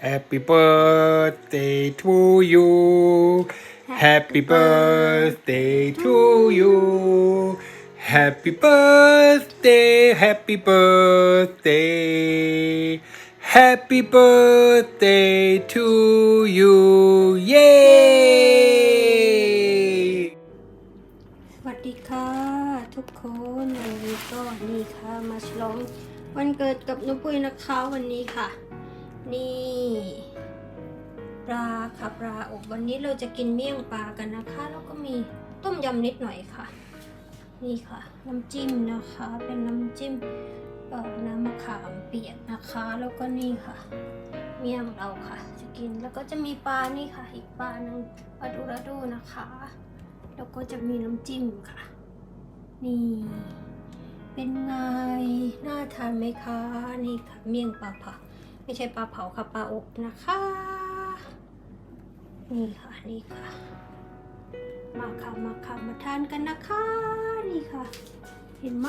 Happy birthday to you Happy birthday to you Happy birthday Happy birthday Happy birthday to you เย้สวัสดีค่ะ ทุกคนวันนี้ก็นี่ค่ะมาฉลองวันเกิดกับนุ้ปุ้ยนะคะวันนี้ค่ะ นี่ ปลาค่ะปลาอบวันนี้เราจะกินเมี่ยงปลากันนะคะ แล้วก็มีต้มยำนิดหน่อยค่ะ นี่ค่ะ น้ำจิ้มนะคะ เป็นน้ำจิ้มน้ำมะขามเปียกนะคะ แล้วก็นี่ค่ะ เมี่ยงเราค่ะ จะกินแล้วก็จะมีปลานี่ค่ะ อีกปลาหนึ่งปลาดูราดูนะคะ แล้วก็จะมีน้ำจิ้มค่ะ นี่ เป็นไงน่าทานไหมคะนี่ค่ะเมี่ยงปลาเผาไม่ใช่ปลาเผาค่ะปลาอบนะคะ นี่ค่ะนี่ค่ะ มาค่ะมาค่ะมาทานกันนะคะ นี่ค่ะ เห็นไหม